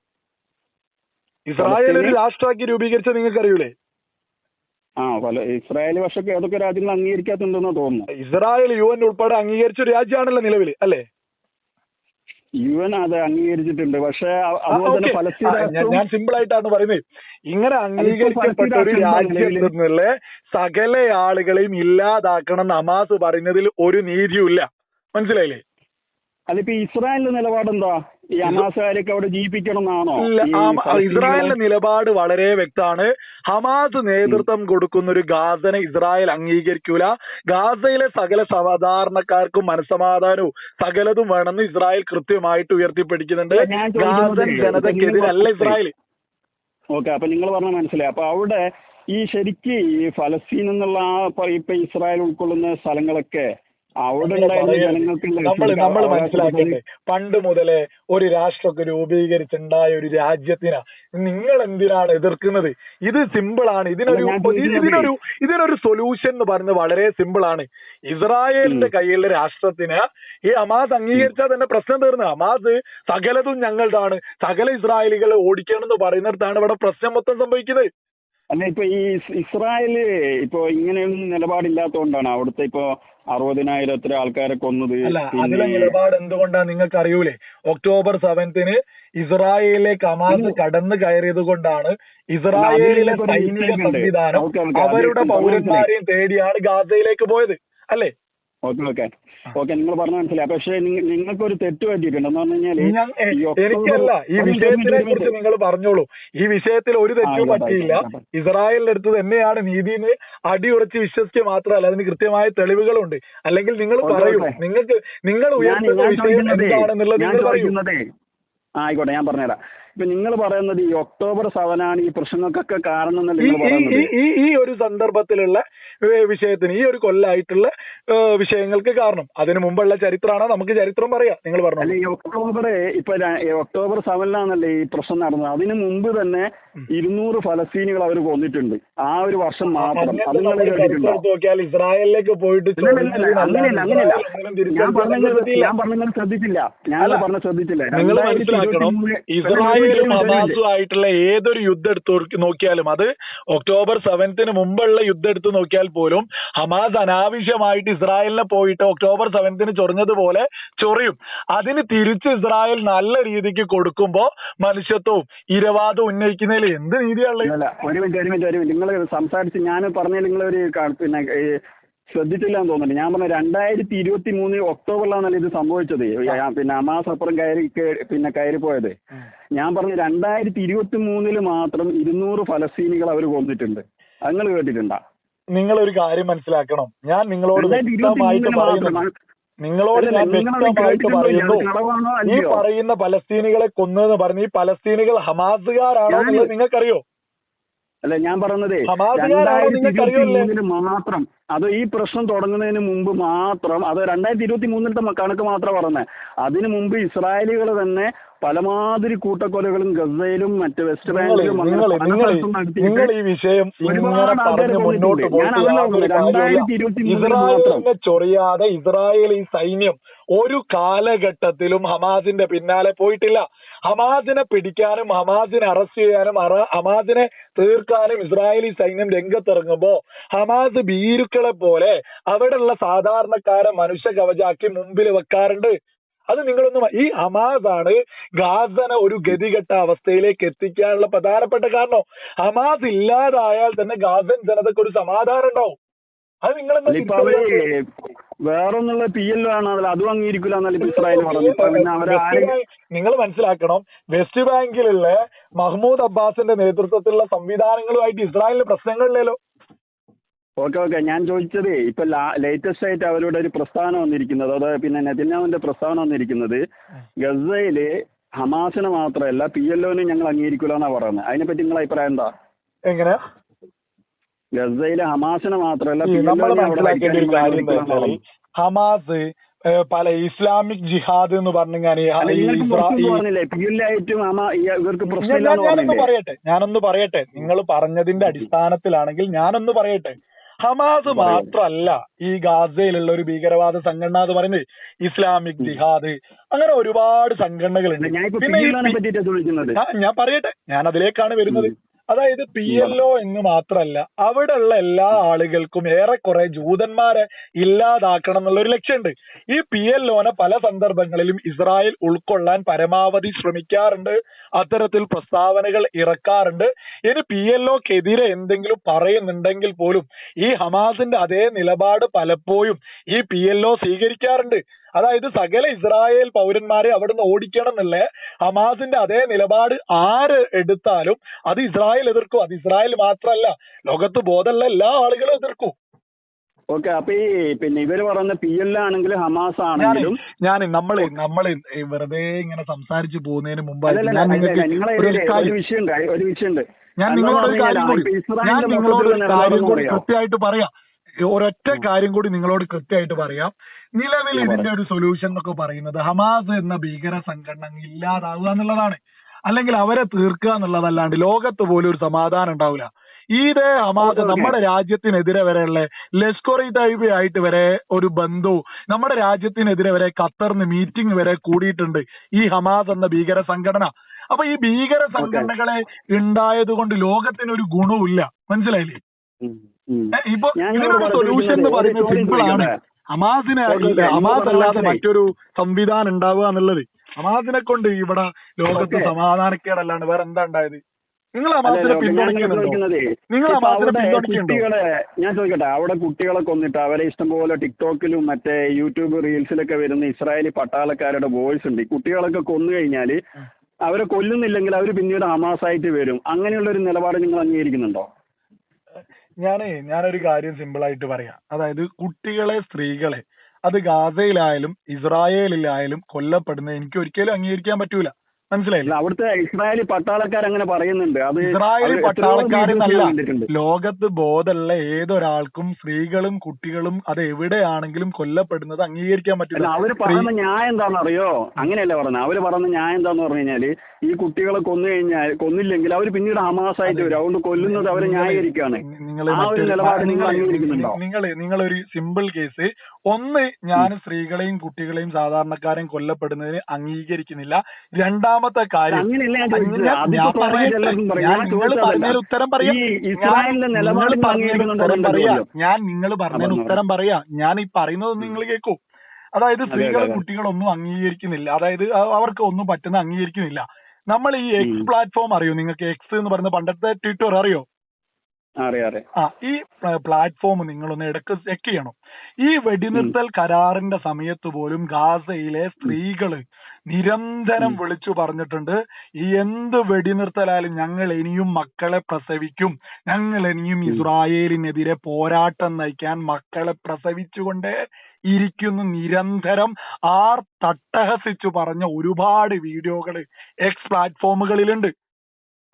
ഇസ്രായേൽ ഒരു രാഷ്ട്രമാക്കി രൂപീകരിച്ചത് നിങ്ങൾക്ക് അറിയൂലേ?
ആ പല ഇസ്രായേൽ പക്ഷെ ഏതൊക്കെ രാജ്യങ്ങൾ അംഗീകരിക്കാത്തുണ്ടെന്ന് തോന്നുന്നു.
ഇസ്രായേൽ യു എൻ ഉൾപ്പെടെ അംഗീകരിച്ച ഒരു രാജ്യമാണല്ലോ നിലവിൽ അല്ലേ?
യു എൻ അത് അംഗീകരിച്ചിട്ടുണ്ട്. പക്ഷെ അതുപോലെ തന്നെ.
ഞാൻ- സിമ്പിൾ ആയിട്ടാണ് പറയുന്നത്. ഇങ്ങനെ അംഗീകരിക്കപ്പെട്ട ഒരു
പലസ്തീൻ രാഷ്ട്രം
രാജ്യത്ത്
നിലവിൽ
നിന്നുള്ള സകല ആളുകളെയും ഇല്ലാതാക്കണം എന്ന് ഹമാസ് പറയുന്നതിൽ ഒരു നീതിയും ഇല്ല
മനസ്സിലായില്ലേ? അതിപ്പോ ഇസ്രായേലിന്റെ നിലപാടെന്താ? ഈ അവിടെ
ഇസ്രായേലിന്റെ നിലപാട് വളരെ വ്യക്തമാണ്. ഹമാസ് നേതൃത്വം കൊടുക്കുന്ന ഒരു ഗാസനെ ഇസ്രായേൽ അംഗീകരിക്കൂല. ഗാസയിലെ സകല സാധാരണക്കാർക്കും മനസ്സമാധാനവും സകലതും വേണമെന്ന് ഇസ്രായേൽ കൃത്യമായിട്ട് ഉയർത്തിപ്പിടിക്കുന്നുണ്ട്. ഗാസൻ ജനതക്കെതിരല്ല ഇസ്രായേൽ.
ഓക്കെ അപ്പൊ നിങ്ങൾ പറഞ്ഞ മനസ്സിലായി. അപ്പൊ അവിടെ ഈ ശരിക്ക് ഈ ഫലസ്തീൻ എന്നുള്ള ആ ഇപ്പൊ ഇസ്രായേൽ ഉൾക്കൊള്ളുന്ന സ്ഥലങ്ങളൊക്കെ
നമ്മൾ നമ്മൾ മനസ്സിലാക്കട്ടെ പണ്ട് മുതലേ ഒരു രാഷ്ട്രമൊക്കെ രൂപീകരിച്ചുണ്ടായ ഒരു രാജ്യത്തിനാ നിങ്ങൾ എന്തിനാണ് എതിർക്കുന്നത്? ഇത് സിമ്പിൾ ആണ് ഇതിനൊരു ഇതിനൊരു ഇതിനൊരു സൊല്യൂഷൻ എന്ന് പറയുന്നത് വളരെ സിമ്പിൾ ആണ് ഇസ്രായേലിന്റെ കയ്യിലുള്ള രാഷ്ട്രത്തിന് ഈ അമാസ് അംഗീകരിച്ചാൽ തന്നെ പ്രശ്നം തീർന്നു. അമാസ് സകലതും ഞങ്ങളുടെയാണ് സകല ഇസ്രായേലികളെ ഓടിക്കണം എന്ന് പറയുന്നിടത്താണ് ഇവിടെ പ്രശ്നം മൊത്തം സംഭവിക്കുന്നത്.
അല്ല ഇപ്പൊ ഈ ഇസ് ഇസ്രായേൽ ഇപ്പൊ ഇങ്ങനെയൊന്നും നിലപാടില്ലാത്തതുകൊണ്ടാണ് അവിടുത്തെ ഇപ്പൊ അറുപതിനായിരം എത്ര ആൾക്കാരെ കൊന്നത്
അല്ല അതിലെ നിലപാട് എന്തുകൊണ്ടാണ് നിങ്ങൾക്ക് അറിയൂലേ ഒക്ടോബർ സെവൻത്തിന് ഇസ്രായേലിലെ ഹമാസ് കടന്നു കയറിയത് കൊണ്ടാണ് ഇസ്രായേലിലെ സൈനിക. സംവിധാനം അവരുടെ പൗരന്മാരെയും തേടിയാണ് ഗാസയിലേക്ക് പോയത്. അല്ലേ?
Okay okay. ഓക്കെ നിങ്ങൾ പറഞ്ഞ മനസ്സിലായി. പക്ഷേ നിങ്ങൾക്ക് ഒരു തെറ്റ് പറ്റിയിട്ടുണ്ട്. എന്ന് പറഞ്ഞു കഴിഞ്ഞാൽ
എനിക്കല്ല ഈ വിഷയത്തിനെ കുറിച്ച് നിങ്ങൾ പറഞ്ഞോളൂ. ഈ വിഷയത്തിൽ ഒരു തെറ്റും പറ്റിയില്ല. ഇസ്രായേലിന്റെ അടുത്ത് തന്നെയാണ് നീതിന്ന് അടിയുറച്ച് വിശ്വസിക്കുക മാത്രമല്ല അതിന് കൃത്യമായ തെളിവുകളുണ്ട്. അല്ലെങ്കിൽ നിങ്ങൾ പറയൂ. നിങ്ങൾക്ക് നിങ്ങൾ ഉയർത്തുന്ന വിഷയം എന്താണെന്നുള്ളത് നിങ്ങൾ പറയൂ.
ആയിക്കോട്ടെ ഞാൻ പറഞ്ഞുതരാം. ഇപ്പൊ നിങ്ങൾ പറയുന്നത് ഈ ഒക്ടോബർ സെവനാണ് ഈ പ്രശ്നങ്ങൾക്കൊക്കെ കാരണം എന്നല്ല
ഈ
നിങ്ങൾ
ഈ- ഒരു സന്ദർഭത്തിലുള്ള വിഷയത്തിന് ഈ ഒരു കൊല്ലായിട്ടുള്ള വിഷയങ്ങൾക്ക് കാരണം. അതിന് മുമ്പുള്ള ചരിത്രമാണ്? നമുക്ക് ചരിത്രം പറയാം. നിങ്ങൾ
അല്ല
പറഞ്ഞു
ഈ ഒക്ടോബർ ഇപ്പൊ ഒക്ടോബർ സെവനിലാണല്ലേ ഈ പ്രശ്നം നടന്നത്. അതിന് മുമ്പ് തന്നെ ഇരുന്നൂറ് ഫലസ്തീനികൾ അവർ കൊന്നിട്ടുണ്ട്. ആ ഒരു വർഷം മാത്രം
നോക്കിയാൽ ഇസ്രായേലിലേക്ക് പോയിട്ട്
ഞാൻ പറഞ്ഞ ശ്രദ്ധിച്ചില്ല. ഞാൻ
അല്ല.
പറഞ്ഞ ശ്രദ്ധിച്ചില്ല.
നിങ്ങൾ
രണ്ടായിരത്തി
മനസ്സിലാക്കണം
ഇരുപത്തിമൂന്ന്
ഇസ്രായേലും
ഒരു മിനിറ്റ്,
ഹമാസും ആയിട്ടുള്ള ഏതൊരു യുദ്ധം എടുത്ത് നോക്കിയാലും അത് ഒക്ടോബർ സെവൻത്തിന് മുമ്പുള്ള യുദ്ധം എടുത്ത് നോക്കിയാൽ പോലും ഹമാസ് അനാവശ്യമായിട്ട് ഇസ്രായേലിനെ പോയിട്ട് ഒക്ടോബർ സെവൻത്തിന് ചൊറിഞ്ഞതുപോലെ ചൊറിയും. അതിന് തിരിച്ച് ഇസ്രായേൽ നല്ല രീതിക്ക് കൊടുക്കുമ്പോ മനുഷ്യത്വവും ഇരവാദവും ഉന്നയിക്കുന്നതിൽ എന്ത് നീതിയാണുള്ളത്
ഒരു മിനിറ്റ് ഒരു മിനിറ്റ് ഒരു മിനിറ്റ്. നിങ്ങൾ സംസാരിച്ച് ഞാൻ പറഞ്ഞ നിങ്ങളൊരു ക- പിന്നെ ശ്രദ്ധിച്ചില്ല എന്ന് തോന്നുന്നു ഞാൻ പറഞ്ഞ രണ്ടായിരത്തി ഇരുപത്തി മൂന്ന് ഒക്ടോബറിലാണല്ലോ ഇത് സംഭവിച്ചത്. പിന്നെ അമാസ് അപ്പുറം കയറി പിന്നെ കയറി പോയത്. ഞാൻ പറഞ്ഞു രണ്ടായിരത്തി ഇരുപത്തി മൂന്നിൽ മാത്രം ഇരുന്നൂറ് ഫലസ്തീനികൾ അവർ കൊന്നിട്ടുണ്ട്. അങ്ങനെ നിങ്ങൾ കേട്ടിട്ടുണ്ടോ?
നിങ്ങൾ ഒരു കാര്യം മനസ്സിലാക്കണം. ഞാൻ നിങ്ങളോട് വ്യക്തമായിട്ട് പറയുന്നു. നിങ്ങളോട് ഞാൻ വ്യക്തമായിട്ട് പറയുന്നു. ഈ പറയുന്ന പലസ്തീനികളെ കൊന്നു എന്ന് പറഞ്ഞ് ഈ പലസ്തീനികൾ ഹമാസുകാരാണോ എന്നുള്ളത് നിങ്ങൾക്കറിയോ?
അല്ല ഞാൻ പറഞ്ഞത് രണ്ടായിരത്തി ഇരുപത്തി മൂന്നിന് മാത്രം അത് ഈ പ്രശ്നം തുടങ്ങുന്നതിന് മുമ്പ് മാത്രം അത് രണ്ടായിരത്തി ഇരുപത്തി മൂന്നിലത്തെ കണക്ക് മാത്രം പറഞ്ഞത് അതിനു മുമ്പ് ഇസ്രായേലികൾ തന്നെ പലമാതിരി കൂട്ടക്കൊലകളും ഗസയിലും മറ്റ് വെസ്റ്റ് ബാങ്കിലും
നിങ്ങൾ ഈ വിഷയം മുന്നോട്ട്.
രണ്ടായിരത്തി ഇരുപത്തി
ചൊറിയാതെ സൈന്യം ഒരു കാലഘട്ടത്തിലും ഹമാസിന്റെ പിന്നാലെ പോയിട്ടില്ല. ഹമാസിനെ പിടിക്കാനും ഹമാദിനെ അറസ്റ്റ് ചെയ്യാനും ഹമാദിനെ തീർക്കാനും ഇസ്രായേലി സൈന്യം രംഗത്തിറങ്ങുമ്പോ ഹമാസ് ഭീരുക്കളെ പോലെ അവിടെയുള്ള സാധാരണക്കാരെ മനുഷ്യ കവചാക്കി മുമ്പിൽ വെക്കാറുണ്ട്. അത് നിങ്ങളൊന്നും ഈ ഹമാസ് ആണ് ഗാസനെ ഒരു ഗതികെട്ട അവസ്ഥയിലേക്ക് എത്തിക്കാനുള്ള പ്രധാനപ്പെട്ട കാരണം. ഹമാസ് ഇല്ലാതായാൽ തന്നെ ഗാസൻ ജനതയ്ക്ക് ഒരു സമാധാനം ഉണ്ടാവും. അത്
നിങ്ങൾ വേറൊന്നുള്ള പി എൽ ആണ് അതും അംഗീകരിക്കില്ല എന്നല്ല ഇസ്രായേൽ പറഞ്ഞു
നിങ്ങൾ മനസ്സിലാക്കണം വെസ്റ്റ് ബാങ്കിലുള്ള മഹ്മൂദ് അബ്ബാസിന്റെ നേതൃത്വത്തിലുള്ള സംവിധാനങ്ങളുമായിട്ട് ഇസ്രായേലിന് പ്രശ്നങ്ങളില്ലല്ലോ.
Okay okay. ഞാൻ ചോദിച്ചത് ഇപ്പൊ ലേറ്റസ്റ്റ് ആയിട്ട് അവരുടെ ഒരു പ്രസ്താവന വന്നിരിക്കുന്നത് അത് പിന്നെ നെതന്യാഹുവിന്റെ പ്രസ്താവന വന്നിരിക്കുന്നത് ഗസയിൽ ഹമാസിന് മാത്രമല്ല പി എൽ ഒനും ഞങ്ങൾ അംഗീകരിക്കില്ല എന്നാ പറയുന്നത്. അതിനെപ്പറ്റി നിങ്ങളെ അഭിപ്രായം എന്താ?
എങ്ങനെ
ഗസയിലെ ഹമാസിനെ മാത്രമല്ല
നമ്മൾ മനസ്സിലാക്കേണ്ട ഒരു കാര്യം എന്താ ഹമാസ് പല ഇസ്ലാമിക് ജിഹാദ് എന്ന് ഞാനൊന്ന് പറയട്ടെ ഞാനൊന്ന് പറയട്ടെ. നിങ്ങൾ പറഞ്ഞതിന്റെ അടിസ്ഥാനത്തിലാണെങ്കിൽ ഞാനൊന്ന് പറയട്ടെ. ഹമാസ്
മാത്രമല്ല
മാത്രല്ല ഈ ഗാസയിലുള്ള ഒരു ഭീകരവാദ സംഘടന എന്ന് പറയുന്നത് ഇസ്ലാമിക് ജിഹാദ്. അങ്ങനെ ഒരുപാട് സംഘടനകളുണ്ട്. പിന്നെ ഞാൻ പറയട്ടെ. ഞാൻ അതിലേക്കാണ് വരുന്നത്. അതായത് പി എൽ ഒ എന്ന് മാത്രല്ല അവിടെയുള്ള എല്ലാ ആളുകൾക്കും ഏറെക്കുറെ ജൂതന്മാരെ ഇല്ലാതാക്കണം എന്നുള്ള ഒരു ലക്ഷ്യമുണ്ട് ഈ പി എൽ ഒനെ പല സന്ദർഭങ്ങളിലും ഇസ്രായേൽ ഉൾക്കൊള്ളാൻ പരമാവധി ശ്രമിക്കാറുണ്ട് അത്തരത്തിൽ പ്രസ്താവനകൾ ഇറക്കാറുണ്ട്. ഇനി പി എൽ ഒക്കെതിരെ എന്തെങ്കിലും പറയുന്നുണ്ടെങ്കിൽ പോലും ഈ ഹമാസിന്റെ അതേ നിലപാട് പലപ്പോഴും ഈ പി എൽ ഒ സ്വീകരിക്കാറുണ്ട്. അതായത് സകല ഇസ്രായേൽ പൗരന്മാരെ അവിടുന്ന് ഓടിക്കണം എന്നുള്ള ഹമാസിന്റെ അതേ നിലപാട് ആര് എടുത്താലും അത് ഇസ്രായേൽ എതിർക്കും. അത് ഇസ്രായേൽ മാത്രമല്ല ലോകത്ത് ബോധമുള്ള എല്ലാ ആളുകളും എതിർക്കും.
ഓക്കെ അപ്പൊ ഈ പിന്നെ ഇവർ പറയുന്ന പി എൽ ആണെങ്കിലും ഹമാസ് ആണെങ്കിലും
ഞാൻ നമ്മൾ നമ്മൾ വെറുതെ ഇങ്ങനെ സംസാരിച്ചു പോകുന്നതിന്
മുമ്പ്
ഒരു
വിഷയമുണ്ട് ഒരു വിഷയമുണ്ട്.
ഞാൻ നിങ്ങളോട് ഒരു കാര്യം കൂടി ഞാൻ നിങ്ങളോട് ഒരു
മൊത്തത്തിലുള്ള
കാര്യം
നിലപാടെന്ന്
കൂടി കൃത്യമായിട്ട് പറയാം. ഒരൊറ്റ കാര്യം കൂടി നിങ്ങളോട് കൃത്യമായിട്ട് പറയാം. നിലവിൽ ഇതിന്റെ ഒരു സൊല്യൂഷൻ എന്നൊക്കെ പറയുന്നത് ഹമാസ് എന്ന ഭീകര സംഘടന ഇല്ലാതാവുക എന്നുള്ളതാണ്. അല്ലെങ്കിൽ അവരെ തീർക്കുക എന്നുള്ളതല്ലാണ്ട് ലോകത്ത് പോലും ഒരു സമാധാനം ഉണ്ടാവില്ല. ഇതേ ഹമാസ്. നമ്മുടെ രാജ്യത്തിനെതിരെ വരെയുള്ള ലഷ്കർ ഇ തൈബ ആയിട്ട് വരെ ഒരു ബന്ധവും നമ്മുടെ രാജ്യത്തിനെതിരെ വരെ ഖത്തറിന് മീറ്റിംഗ് വരെ കൂടിയിട്ടുണ്ട് ഈ ഹമാസ് എന്ന ഭീകര സംഘടന. അപ്പൊ ഈ ഭീകര സംഘടനകളെ ഉണ്ടായത് കൊണ്ട് ലോകത്തിന് ഒരു ഗുണവുമില്ല. മനസ്സിലായില്ലേ? ഇപ്പൊ ഇതിനൊരു സൊല്യൂഷൻ എന്ന് പറയുന്നത് സിമ്പിൾ ആണ്. ഹമാസ്
നിങ്ങൾ
അല്ലാതെ മറ്റൊരു സംവിധാനം ഉണ്ടാവുക എന്നുള്ളത്. അമാദിനെ കൊണ്ട് ഇവിടെ ലോകത്ത്. സമാധാനക്കേടല്ലാണ്ട് വേറെ എന്താ ഉണ്ടായത്? നിങ്ങൾ
അമാസിനെ
പിന്തുണയ്ക്കുന്നുണ്ടോ? നിങ്ങൾ
അമാസിനെ
പിന്തുണയ്ക്കുന്നുണ്ടോ?
ഞാൻ ചോദിക്കട്ടെ അവിടെ കുട്ടികളെ കൊന്നിട്ട് അവരെ ഇഷ്ടംപോലെ ടിക്ടോക്കിലും മറ്റേ യൂട്യൂബ് റീൽസിലൊക്കെ വരുന്ന ഇസ്രായേലി പട്ടാളക്കാരുടെ വോയിസ് ഉണ്ട്. കുട്ടികളൊക്കെ കൊന്നു കഴിഞ്ഞാൽ അവരെ കൊല്ലുന്നില്ലെങ്കിൽ അവർ പിന്നീട് ഹമാസായിട്ട് വരും. അങ്ങനെയുള്ള ഒരു നിലപാട് നിങ്ങൾ അംഗീകരിക്കുന്നുണ്ടോ?
ഞാനേ ഞാനൊരു കാര്യം സിമ്പിൾ ആയിട്ട് പറയാം. അതായത് കുട്ടികളെ സ്ത്രീകളെ അത് ഗാസയിലായാലും ഇസ്രായേലിലായാലും കൊല്ലപ്പെടുന്നത് എനിക്ക് ഒരിക്കലും അംഗീകരിക്കാൻ പറ്റൂല. മനസ്സിലായില്ല?
അവിടുത്തെ ഇസ്രായേലി പട്ടാളക്കാർ അങ്ങനെ പറയുന്നുണ്ട്. അത്
ഇസ്രായേലി പട്ടാളക്കാരെന്നല്ല. ലോകത്ത് ബോധമുള്ള ഏതൊരാൾക്കും സ്ത്രീകളും കുട്ടികളും അത് എവിടെയാണെങ്കിലും കൊല്ലപ്പെടുന്നത് അംഗീകരിക്കാൻ പറ്റില്ല.
അവർ പറയുന്ന ന്യായം എന്താണെന്നറിയോ? അങ്ങനെയല്ല പറയുന്നത് അവർ പറയുന്ന ന്യായം എന്താന്ന് പറഞ്ഞു കഴിഞ്ഞാൽ ഈ കുട്ടികളെ കൊന്നു കഴിഞ്ഞാൽ കൊന്നില്ലെങ്കിൽ അവർ പിന്നീട് ഹമാസായിട്ട് വരും. അതുകൊണ്ട് കൊല്ലുന്നത് അവരെ ന്യായീകരിക്കുകയാണ്.
നിങ്ങൾ
ആ ഒരു നിലപാട് നിങ്ങൾ അംഗീകരിക്കുന്നുണ്ടോ?
നിങ്ങൾ നിങ്ങളൊരു സിമ്പിൾ കേസ്. ഒന്ന് ഞാൻ സ്ത്രീകളെയും കുട്ടികളെയും സാധാരണക്കാരെയും കൊല്ലപ്പെടുന്നതിന് അംഗീകരിക്കുന്നില്ല. രണ്ടാമത്തെ കാര്യം. പറഞ്ഞതിന് ഉത്തരം പറയാം. ഞാൻ- നിങ്ങൾ പറഞ്ഞതിന് ഉത്തരം പറയാ. ഞാൻ ഈ പറയുന്നത് നിങ്ങൾ കേൾക്കൂ അതായത്
സ്ത്രീകൾ
സ്ത്രീകളും. കുട്ടികളൊന്നും അംഗീകരിക്കുന്നില്ല. അതായത് അവർക്ക് ഒന്നും പറ്റുന്ന അംഗീകരിക്കുന്നില്ല. നമ്മൾ ഈ എക്സ് പ്ലാറ്റ്ഫോം അറിയോ? നിങ്ങൾക്ക് എക്സ് എന്ന് പറയുന്ന പണ്ടത്തെ ട്വിറ്റർ അറിയാം? ആ ഈ പ്ലാറ്റ്ഫോം നിങ്ങളൊന്ന് ഇടയ്ക്ക് ചെക്ക് ചെയ്യണം. ഈ വെടിനിർത്തൽ കരാറിന്റെ സമയത്ത് പോലും ഗാസയിലെ സ്ത്രീകൾ നിരന്തരം വിളിച്ചു പറഞ്ഞിട്ടുണ്ട് ഈ എന്ത് വെടിനിർത്തലായാലും ഞങ്ങൾ ഇനിയും മക്കളെ പ്രസവിക്കും. ഞങ്ങൾ ഇനിയും ഇസ്രായേലിനെതിരെ പോരാട്ടം നയിക്കാൻ മക്കളെ പ്രസവിച്ചുകൊണ്ടേ ഇരിക്കുന്നു. നിരന്തരം ആർ തട്ടഹസിച്ചു പറഞ്ഞ ഒരുപാട് വീഡിയോകൾ എക്സ് പ്ലാറ്റ്ഫോമുകളിലുണ്ട്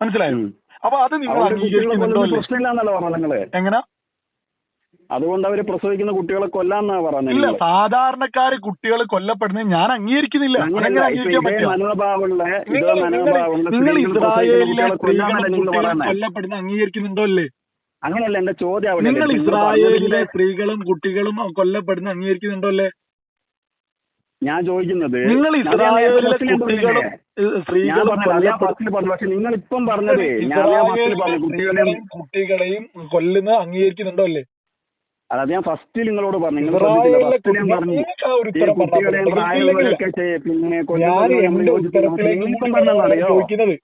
മനസ്സിലായോ. അപ്പൊ അത് നിങ്ങൾ അംഗീകരിക്കുന്നുണ്ടോ എങ്ങനെ?
അതുകൊണ്ട് അവർ പ്രസവിക്കുന്ന കുട്ടികളെ കൊല്ലാന്നാ
ഇല്ല. സാധാരണക്കാര് കുട്ടികൾ കൊല്ലപ്പെടുന്നത് ഞാൻ അംഗീകരിക്കുന്നില്ല.
അങ്ങനെയല്ല
അതെങ്ങനെ
ഇപ്പൊ
അംഗീകരിക്കാൻ
ഇതേ
പറ്റുക
മനോഭാവമുള്ള ഇതേ
നിങ്ങൾ നിങ്ങൾ
മനോഭാവമുള്ള
നിങ്ങൾ
സ്ത്രീകൾ പ്രസവിക്കുന്ന
ഇസ്രായേലിലെ
കുട്ടികളെ കൊല്ലാന്നല്ല
സ്ത്രീകളും
നിങ്ങൾ
കുട്ടികളും
പറയുന്നത്.
കൊല്ലപ്പെടുന്ന അംഗീകരിക്കുന്നുണ്ടോ അല്ലേ
അങ്ങനെയല്ല എന്റെ ചോദ്യം അവിടെ
നിങ്ങൾ ഇസ്രായേലിലെ സ്ത്രീകളും കുട്ടികളും കൊല്ലപ്പെടുന്ന അംഗീകരിക്കുന്നുണ്ടോ അല്ലേ
ഞാൻ ചോദിക്കുന്നത്
നിങ്ങൾ
ഞാൻ
ഇസ്രായേലിലെ
ഫസ്റ്റിൽ ഞാൻ
കുട്ടികളും
പറഞ്ഞില്ലേ?
ഏഹ്,
ഞാൻ
സ്ത്രീകളും
പറഞ്ഞത് അത് ഞാൻ
കൊല്ലപ്പെടുന്ന
ഫസ്റ്റിൽ പറഞ്ഞു പക്ഷെ നിങ്ങൾ ഇപ്പം പറഞ്ഞത് ഞാൻ ഞാൻ ഫസ്റ്റിൽ
ഇസ്രായേലിലെ
പറഞ്ഞു കുട്ടികളെയും
കൊല്ലുന്ന കുട്ടികളെയും കൊല്ലുന്നത് അംഗീകരിക്കുന്നുണ്ടോ അല്ലേ
അത് ഞാൻ ഫസ്റ്റിൽ നിങ്ങളോട് പറഞ്ഞു. നിങ്ങൾ ഫസ്റ്റ് ഞാൻ പറഞ്ഞു. ഈ
മതി.
പ്രായമുള്ളവരൊക്കെ പിന്നെ കൊല്ലുന്നത്
ചോദിക്കുന്നത്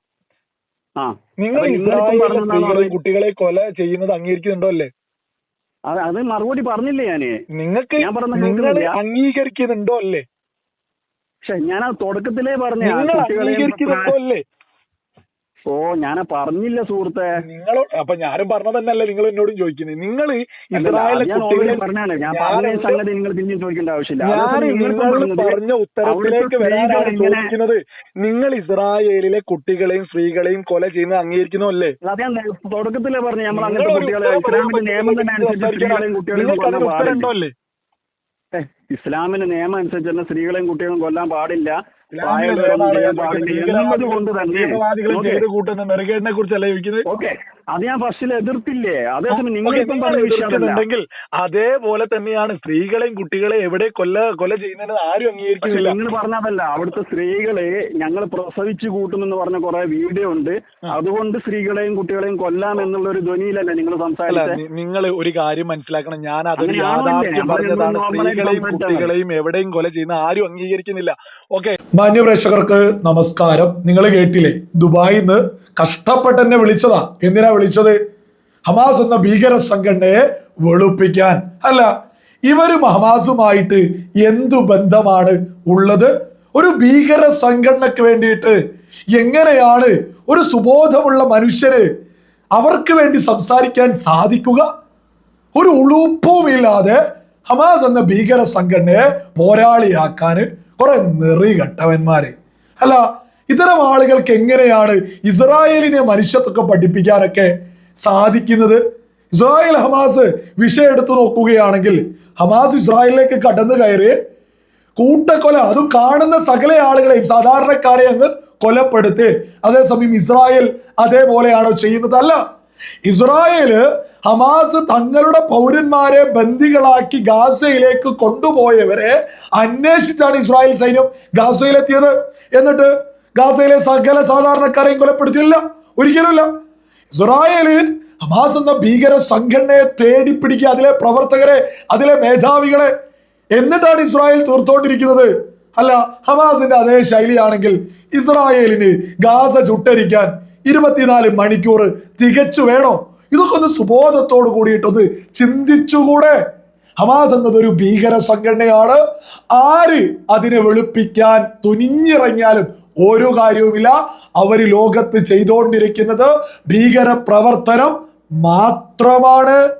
ആ.
നിങ്ങൾ ഇസ്രായേലിലെ? കുട്ടികളെ കൊല ചെയ്യുന്നത് അംഗീകരിക്കുന്നുണ്ടോ അല്ലേ?
അത് അത് മറുപടി പറഞ്ഞില്ലേ ഞാൻ?
നിങ്ങൾക്ക്
ഞാൻ പറഞ്ഞത്
അംഗീകരിക്കുന്നുണ്ടോ അല്ലേ?
പക്ഷെ ഞാൻ ആ തുടക്കത്തിലേ പറഞ്ഞു
നിങ്ങൾ അംഗീകരിക്കുന്നുണ്ടോ അല്ലേ?
ഓ ഞാൻ പറഞ്ഞില്ല സുഹൃത്തെ.
നിങ്ങൾ അപ്പൊ ഞാനും പറഞ്ഞത് തന്നെയല്ലേ നിങ്ങൾ എന്നോടും ചോദിക്കുന്നത് നിങ്ങൾ കുട്ടികളെ
പറഞ്ഞാണ് ഞാൻ പറഞ്ഞ സംഗതി നിങ്ങൾ ചോദിക്കേണ്ട ആവശ്യമില്ല.
നിങ്ങൾ പറഞ്ഞ ഉത്തരത്തിലേക്ക്
വരാൻ
വരാനാണ് ചോദിക്കുന്നത്. നിങ്ങൾ ഇസ്രായേലിലെ കുട്ടികളെയും സ്ത്രീകളെയും കൊല ചെയ്യുന്നത് അംഗീകരിക്കുന്നു അല്ലേ?
തുടക്കത്തിലേ പറഞ്ഞു നമ്മൾ അങ്ങനത്തെ കുട്ടികളെ ഇസ്ലാമിന്റെ നിയമം തന്നെ അനുസരിച്ച്. സ്ത്രീകളെയും കുട്ടികളെയും ഇസ്ലാമിന്റെ നിയമം അനുസരിച്ച് തന്നെ സ്ത്രീകളെയും കുട്ടികളെയും കൊല്ലാൻ പാടില്ല. കൊണ്ട് തന്നെ?
കൂട്ടുന്ന നെറുകേടിനെ കുറിച്ചല്ല ചോദിക്കുന്നത്?
ഓക്കെ. അത് ഞാൻ ഫസ്റ്റിൽ എതിർത്തില്ലേ? അതേസമയം നിങ്ങളിപ്പം പറഞ്ഞ വിഷയം അതല്ല.
അതേപോലെ തന്നെയാണ് സ്ത്രീകളെയും കുട്ടികളെയും എവിടെ കൊല്ല കൊല ചെയ്യുന്നതിന് ആരും അംഗീകരിക്കുന്നില്ല.
നിങ്ങൾ പറഞ്ഞതല്ല. അവിടുത്തെ സ്ത്രീകളെ ഞങ്ങൾ പ്രസവിച്ചു കൂട്ടുമെന്ന് പറഞ്ഞ കുറെ വീഡിയോ ഉണ്ട്. അതുകൊണ്ട് സ്ത്രീകളെയും കുട്ടികളെയും കൊല്ലാം എന്നുള്ള ഒരു ധ്വനിയിലല്ലേ നിങ്ങൾ സംസാരിച്ചത്
നിങ്ങൾ ഒരു കാര്യം മനസ്സിലാക്കണം. ഞാൻ അതൊരു യാഥാർത്ഥ്യം പറഞ്ഞതാണ്. സ്ത്രീകളെയും കുട്ടികളെയും എവിടെയും കൊല ചെയ്യുന്ന ആരും അംഗീകരിക്കുന്നില്ല. ഓക്കെ.
മാന്യപ്രേക്ഷകർക്ക് നമസ്കാരം. നിങ്ങൾ കേട്ടില്ലേ? ദുബായിൽ നിന്ന് കഷ്ടപ്പെട്ട് എന്നെ വിളിച്ചതാ. എന്തിനാ വിളിച്ചത്? ഹമാസ് എന്ന ഭീകര സംഘടനയെ വെളുപ്പിക്കാൻ. അല്ല ഇവരും ഹമാസുമായിട്ട് എന്തു ബന്ധമാണ് ഉള്ളത്? ഒരു ഭീകര സംഘടനക്ക് വേണ്ടിയിട്ട് എങ്ങനെയാണ് ഒരു സുബോധമുള്ള മനുഷ്യര് അവർക്ക് വേണ്ടി സംസാരിക്കാൻ സാധിക്കുക? ഒരു ഉളുപ്പുമില്ലാതെ ഹമാസ് എന്ന ഭീകര സംഘടനയെ പോരാളിയാക്കാൻ കുറെ നെറി ഘട്ടവന്മാര് അല്ല ഇത്തരം ആളുകൾക്ക് എങ്ങനെയാണ് ഇസ്രായേലിനെ മനുഷ്യത്തൊക്കെ പഠിപ്പിക്കാനൊക്കെ സാധിക്കുന്നത്? ഇസ്രായേൽ ഹമാസ് വിഷയം എടുത്തു നോക്കുകയാണെങ്കിൽ ഹമാസ് ഇസ്രായേലിലേക്ക് കടന്നു കയറി കൂട്ടക്കൊല അതും കാണുന്ന സകല ആളുകളെയും സാധാരണക്കാരെ അങ്ങ് കൊലപ്പെടുത്തി. അതേസമയം ഇസ്രായേൽ അതേപോലെയാണോ ചെയ്യുന്നത്? അല്ല ഇസ്രായേൽ ഹമാസ് തങ്ങളുടെ പൗരന്മാരെ ബന്ദികളാക്കി ഗാസയിലേക്ക് കൊണ്ടുപോയവരെ അന്വേഷിച്ചാണ് ഇസ്രായേൽ സൈന്യം ഗാസയിലെത്തിയത്. എന്നിട്ട് ഗാസയിലെ സകല സാധാരണക്കാരെയും കൊലപ്പെടുത്തിയില്ല. ഒരിക്കലുമില്ല. ഇസ്രായേൽ ഹമാസ് എന്ന ഭീകര സംഘടനയെ തേടി പിടിക്കുക അതിലെ പ്രവർത്തകരെ അതിലെ മേധാവികളെ എന്നിട്ടാണ് ഇസ്രായേൽ തീർത്തോണ്ടിരിക്കുന്നത്. അല്ല ഹമാസിന്റെ അതേ ശൈലിയാണെങ്കിൽ ഇസ്രായേലിന് ഗാസ ചുട്ടരിക്കാൻ ഇരുപത്തിനാല് മണിക്കൂർ തികച്ചു വേണോ? ഇതൊക്കെ ഒന്ന് സുബോധത്തോട് കൂടിയിട്ടൊന്ന് ചിന്തിച്ചുകൂടെ. ഹമാസ് എന്നത് ഒരു ഭീകര സംഘടനയാണ്. ആര് അതിനെ വെളുപ്പിക്കാൻ തുനിഞ്ഞിറങ്ങിയാലും ഓരോ കാര്യവുമില്ല. അവർ ലോകത്ത് ചെയ്തുകൊണ്ടിരിക്കുന്നത് ഭീകര പ്രവർത്തനം മാത്രമാണ്.